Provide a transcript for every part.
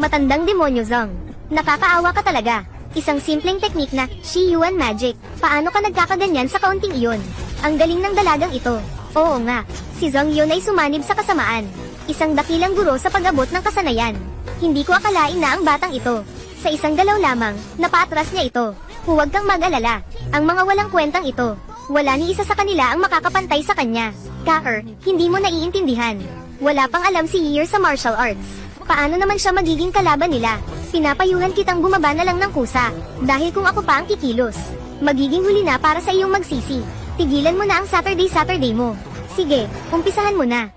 Matandang demonyo Zong. Nakakaawa ka talaga. Isang simpleng teknik na, Shi Yuan Magic. Paano ka nagkakaganyan sa kaunting iyon? Ang galing ng dalagang ito. Oo nga, si Zong Yun ay sumanib sa kasamaan. Isang dakilang guro sa pag-abot ng kasanayan. Hindi ko akalain na ang batang ito. Sa isang galaw lamang, napaatras niya ito. Huwag kang mag-alala. Ang mga walang kwentang ito. Wala ni isa sa kanila ang makakapantay sa kanya. Kaer, hindi mo naiintindihan. Wala pang alam si Year sa martial arts. Paano naman siya magiging kalaban nila? Pinapayuhan kitang bumaba na lang ng kusa. Dahil kung ako pa ang kikilos, magiging huli na para sa iyong magsisi. Tigilan mo na ang Saturday-Saturday mo. Sige, umpisahan mo na.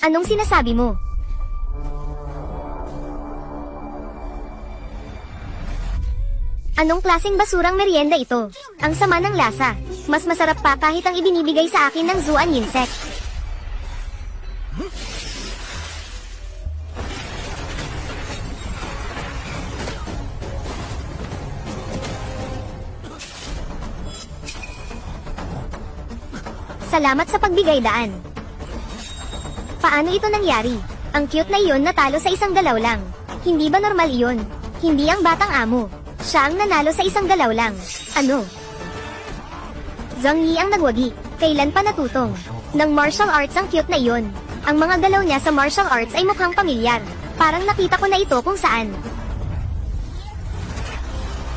Anong sinasabi mo? Anong klaseng basurang merienda ito? Ang sama ng lasa. Mas masarap pa kahit ang ibinibigay sa akin ng Zuan Yinsek. Salamat sa pagbigay daan. Paano ito nangyari? Ang cute na iyon natalo sa isang galaw lang. Hindi ba normal iyon? Hindi ang batang amo. Siya ang nanalo sa isang galaw lang. Ano? Zhang Yi ang nagwagi. Kailan pa natutong? Ng martial arts ang cute na iyon. Ang mga galaw niya sa martial arts ay mukhang pamilyar. Parang nakita ko na ito kung saan.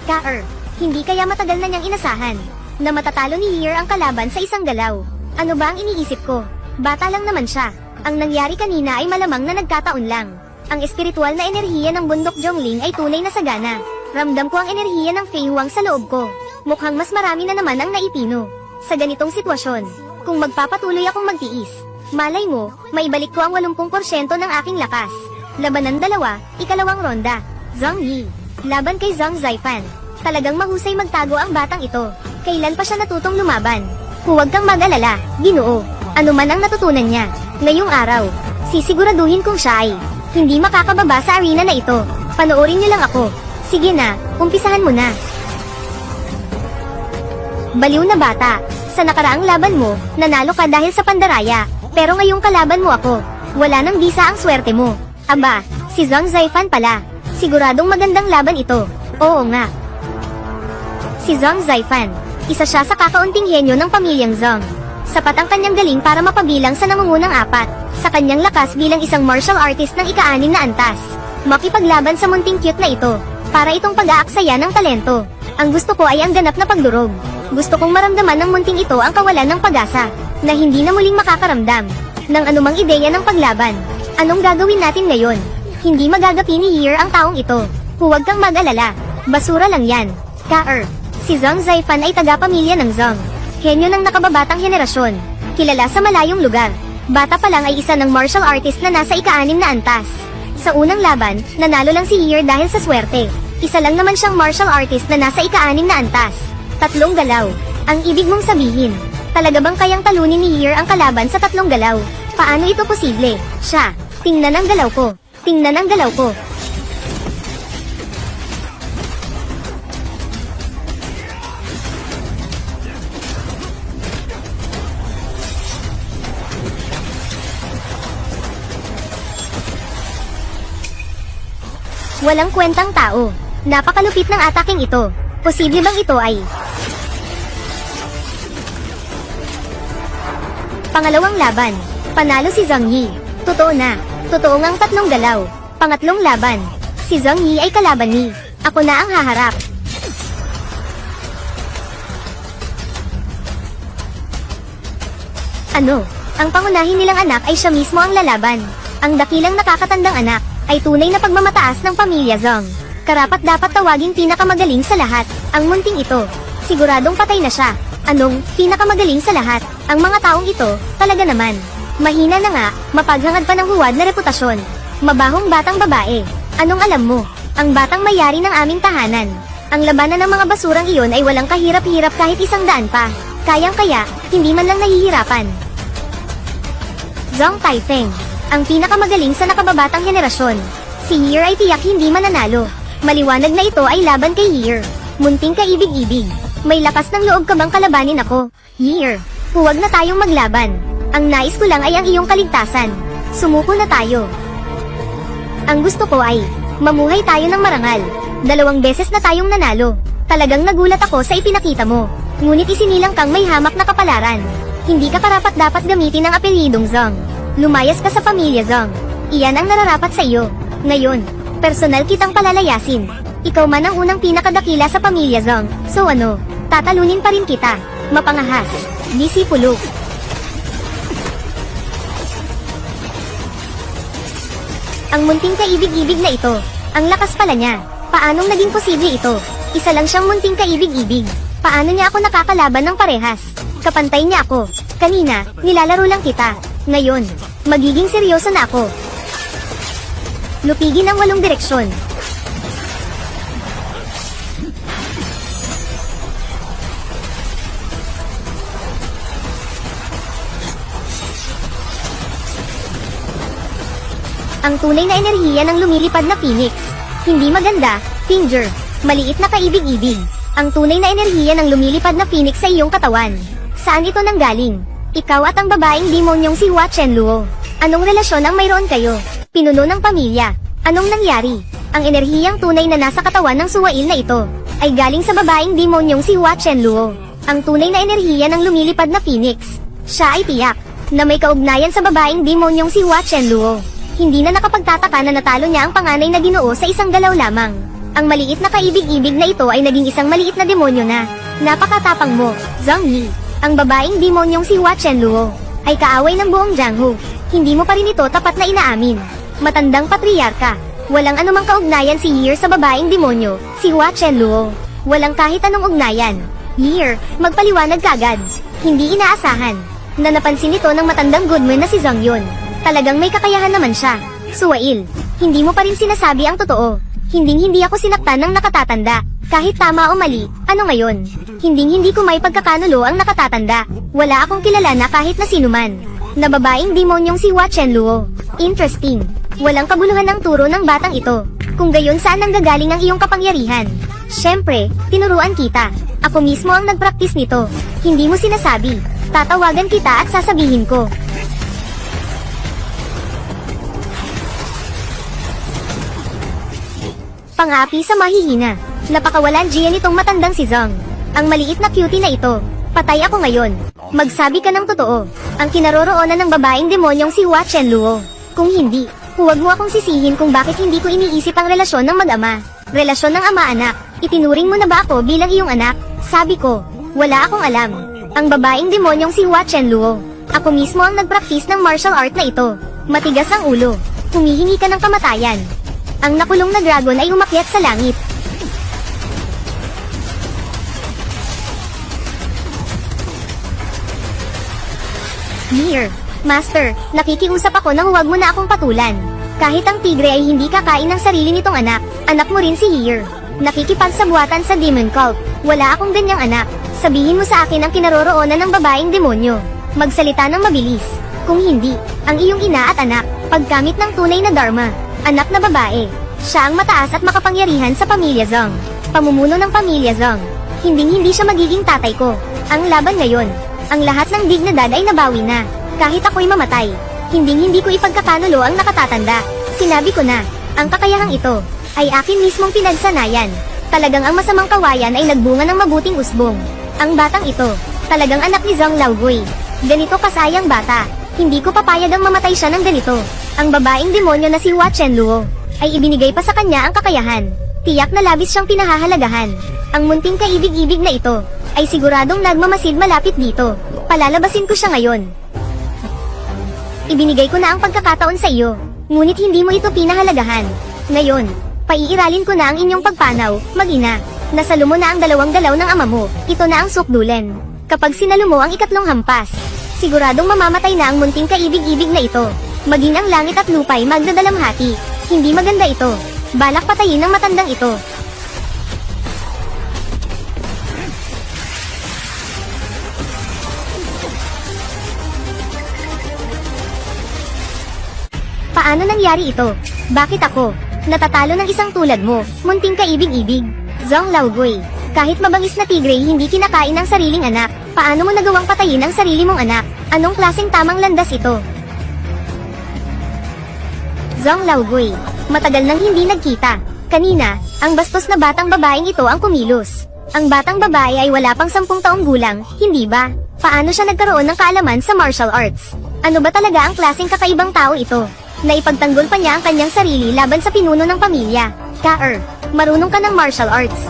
Kaer, hindi kaya matagal na niyang inasahan na matatalo ni Year ang kalaban sa isang galaw. Ano ba ang iniisip ko? Bata lang naman siya. Ang nangyari kanina ay malamang na nagkataon lang. Ang espiritual na enerhiya ng bundok Zhongling ay tunay na sagana. Ramdam ko ang enerhiya ng Fei Huang sa loob ko. Mukhang mas marami na naman ang naipino. Sa ganitong sitwasyon, kung magpapatuloy akong magtiis, malay mo, maibalik ko ang 80% ng aking lakas. Labanan dalawa, ikalawang ronda. Zhang Yi. Laban kay Zhang Zaifan. Talagang mahusay magtago ang batang ito. Kailan pa siya natutong lumaban? Huwag kang mag-alala, ginoo. Ano man ang natutunan niya. Ngayong araw, sisiguraduhin kong siya ay hindi makakababa sa arena na ito. Panoorin niyo lang ako. Sige na, umpisahan mo na. Baliw na bata. Sa nakaraang laban mo, nanalo ka dahil sa pandaraya. Pero ngayong kalaban mo ako. Wala nang bisa ang swerte mo. Aba, si Zhang Zaifan pala. Siguradong magandang laban ito. Oo nga. Si Zhang Zaifan. Isa siya sa kakaunting henyo ng pamilyang Zhang. Sapat ang kanyang galing para mapabilang sa nangungunang apat. Sa kanyang lakas bilang isang martial artist ng ika-anim na antas. Makipaglaban sa munting cute na ito. Para itong pag-aaksaya ng talento. Ang gusto ko ay ang ganap na pagdurog. Gusto kong maramdaman ng munting ito ang kawalan ng pag-asa. Na hindi na muling makakaramdam. ng anumang ideya ng paglaban. Anong gagawin natin ngayon? Hindi magagapi ni Year ang taong ito. Huwag kang mag-alala. Basura lang yan. Kaer. Si Zhang Zaifan ay taga-pamilya ng Zhang. Henyo ng nakababatang henerasyon. Kilala sa malayong lugar. Bata pa lang ay isa ng martial artist na nasa ika-anim na antas. Sa unang laban, nanalo lang si Year dahil sa swerte. Isa lang naman siyang martial artist na nasa ika-anim na antas. Tatlong galaw. Ang ibig mong sabihin, talaga bang kayang talunin ni Year ang kalaban sa tatlong galaw? Paano ito posible? Siya, tingnan ang galaw ko. Tingnan ang galaw ko. Walang kwentang tao. Napakalupit ng ataking ito. Posible bang ito ay... Pangalawang laban. Panalo si Zhang Yi. Totoo na. Totoo ngang tatlong galaw. Pangatlong laban. Si Zhang Yi ay kalaban ni. Ako na ang haharap. Ano? Ang pangunahin nilang anak ay siya mismo ang lalaban. Ang dakilang nakakatandang anak ay tunay na pagmamataas ng pamilya Zhang. Karapat dapat tawaging pinakamagaling sa lahat, ang munting ito. Siguradong patay na siya. Anong, pinakamagaling sa lahat? Ang mga taong ito, talaga naman. Mahina na nga, mapaghangad pa ng huwad na reputasyon. Mabahong batang babae. Anong alam mo? Ang batang mayari ng aming tahanan. Ang labanan ng mga basurang iyon ay walang kahirap-hirap kahit isang daan pa. Kayang-kaya, hindi man lang nahihirapan. Zhang Taifeng, ang pinakamagaling sa nakababatang henerasyon. Si Year ay tiyak hindi mananalo. Maliwanag na ito ay laban kay Year. Munting kaibig-ibig. May lakas ng loob ka bang kalabanin ako? Year, huwag na tayong maglaban. Ang nais ko lang ay ang iyong kaligtasan. Sumuko na tayo. Ang gusto ko ay, mamuhay tayo ng marangal. Dalawang beses na tayong nanalo. Talagang nagulat ako sa ipinakita mo. Ngunit isinilang kang may hamak na kapalaran. Hindi ka karapat dapat gamitin ang apelyidong Zong. Lumayas ka sa pamilya Zong. Iyan ang nararapat sa iyo. Ngayon, personal kitang palalayasin. Ikaw man ang unang pinakadakila sa pamilya Zong. So ano, tatalunin pa rin kita. Mapangahas. Disipulo. Ang munting kaibig-ibig na ito. Ang lakas pala niya. Paanong naging posible ito? Isa lang siyang munting kaibig-ibig. Paano niya ako nakakalaban ng parehas? Kapantay niya ako. Kanina, nilalaro lang kita. Ngayon, magiging seryoso na ako. Lupigin ang walong direksyon. Ang tunay na enerhiya ng lumilipad na phoenix. Hindi maganda, Finger. Maliit na kaibig-ibig. Ang tunay na enerhiya ng lumilipad na phoenix sa iyong katawan. Saan ito nanggaling? Ikaw at ang babaeng demonyong si Hua Chenluo. Anong relasyon ang mayroon kayo? Pinuno ng pamilya. Anong nangyari? Ang enerhiyang tunay na nasa katawan ng suwail na ito ay galing sa babaeng demonyong si Hua Chenluo. Ang tunay na enerhiya ng lumilipad na phoenix. Siya ay tiyak na may kaugnayan sa babaeng demonyong si Hua Chenluo. Hindi na nakapagtataka na natalo niya ang panganay na ginoo sa isang galaw lamang. Ang maliit na kaibig-ibig na ito ay naging isang maliit na demonyo na. Napakatapang mo, Zhang Yi. Ang babaeng demonyong si Hua Chenluo ay kaaway ng buong Jianghu. Hindi mo pa rin ito tapat na inaamin. Matandang patriarka. Walang anumang kaugnayan si Year sa babaeng demonyo, si Hua Chenluo. Walang kahit anong ugnayan. Year, magpaliwanag kagad. Hindi inaasahan na napansin ito ng matandang goodman na si Zhang Yun. Talagang may kakayahan naman siya. Suwail, hindi mo pa rin sinasabi ang totoo. Hinding hindi ako sinaktan ng nakatatanda. Kahit tama o mali, ano ngayon? Hinding hindi ko may pagkakanulo ang nakatatanda. Wala akong kilala na kahit na sino man. Na babaeng demonyong si Hua Chenluo. Interesting. Walang kabuluhan ng turo ng batang ito. Kung gayon saan nanggagaling ang iyong kapangyarihan? Siyempre, tinuruan kita. Ako mismo ang nagpraktis nito. Hindi mo sinasabi. Tatawagan kita at sasabihin ko. Pangapi sa mahihina. Napakawalan Gia nitong matandang si Zong. Ang maliit na cutie na ito. Patay ako ngayon. Magsabi ka ng totoo. Ang kinaroroonan ng babaeng demonyong si Hua Chenluo. Kung hindi, huwag mo akong sisihin kung bakit hindi ko iniisip ang relasyon ng mag-ama. Relasyon ng ama-anak. Itinuring mo na ba ako bilang iyong anak? Sabi ko, wala akong alam. Ang babaeng demonyong si Hua Chenluo. Ako mismo ang nagpraktis ng martial art na ito. Matigas ang ulo. Humihingi ka ng kamatayan. Ang nakulong na dragon ay umakyat sa langit. Mir, Master, nakikiusap ako nang huwag mo na akong patulan. Kahit ang tigre ay hindi kakain ng sarili nitong anak, anak mo rin si Here. Nakikipagsabuatan sa Demon Cult. Wala akong ganyang anak. Sabihin mo sa akin ang kinaroroonan ng babaeng demonyo. Magsalita ng mabilis. Kung hindi, ang iyong ina at anak, pagkamit ng tunay na dharma, anak na babae. Siya ang mataas at makapangyarihan sa pamilya Zong. Pamumuno ng pamilya Zong. Hinding hindi siya magiging tatay ko. Ang laban ngayon. Ang lahat ng dignidad ay nabawi na. Kahit ako'y mamatay. Hinding hindi ko ipagkakanulo ang nakatatanda. Sinabi ko na, ang kakayahang ito, ay akin mismong pinagsanayan. Talagang ang masamang kawayan ay nagbunga ng mabuting usbong. Ang batang ito, talagang anak ni Zhang Laogui. Ganito kasayang bata. Hindi ko papayag ang mamatay siya ng ganito. Ang babaeng demonyo na si Hua Chenluo, ay ibinigay pa sa kanya ang kakayahan. Tiyak na labis siyang pinahahalagahan. Ang munting kaibig-ibig na ito, ay siguradong nagmamasid malapit dito. Palalabasin ko siya ngayon. Ibinigay ko na ang pagkakataon sa iyo, ngunit hindi mo ito pinahalagahan. Ngayon, paiiralin ko na ang inyong pagpanaw, mag-ina. Nasalo mo na ang dalawang galaw ng ama mo, ito na ang sukdulen. Kapag sinalo mo ang ikatlong hampas, siguradong mamamatay na ang munting kaibig-ibig na ito. Maging ang langit at lupay magdadalamhati. Hindi maganda ito. Balak patayin ng matandang ito. Paano nangyari ito? Bakit ako? Natatalo ng isang tulad mo, munting kaibig-ibig. Zhong Laogui. Kahit mabangis na tigre hindi kinakain ng sariling anak, paano mo nagawang patayin ang sarili mong anak? Anong klaseng tamang landas ito? Zhong Laogui. Matagal nang hindi nagkita. Kanina, ang bastos na batang babaeng ito ang kumilos. Ang batang babae ay wala pang sampung taong gulang, hindi ba? Paano siya nagkaroon ng kaalaman sa martial arts? Ano ba talaga ang klaseng kakaibang tao ito? Naipagtanggol pa niya ang kanyang sarili laban sa pinuno ng pamilya. Ka-er, marunong ka ng martial arts.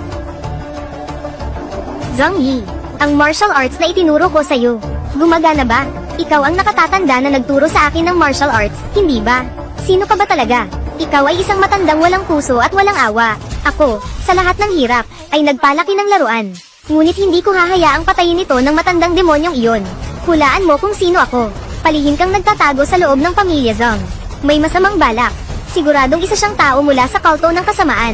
Zhang Yi, ang martial arts na itinuro ko sa'yo. Gumagana ba? Ikaw ang nakatatanda na nagturo sa akin ng martial arts, hindi ba? Sino ka ba talaga? Ikaw ay isang matandang walang puso at walang awa. Ako, sa lahat ng hirap, ay nagpalaki ng laruan. Ngunit hindi ko hahayaang patayin ito ng matandang demonyong iyon. Hulaan mo kung sino ako. Palihim kang nagtatago sa loob ng pamilya Zhang. May masamang balak. Siguradong isa siyang tao mula sa kalto ng kasamaan.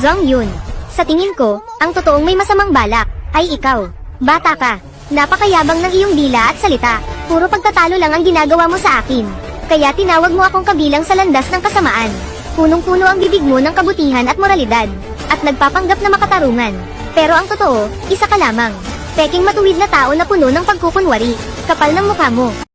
Zhang Yun. Sa tingin ko, ang totoong may masamang balak, ay ikaw. Bata ka. Napakayabang ng iyong dila at salita. Puro pagtatalo lang ang ginagawa mo sa akin. Kaya tinawag mo akong kabilang sa landas ng kasamaan. Punong-puno ang bibig mo ng kabutihan at moralidad. At nagpapanggap na makatarungan. Pero ang totoo, isa ka lamang. Peking matuwid na tao na puno ng pagkukunwari. Kapal ng mukha mo.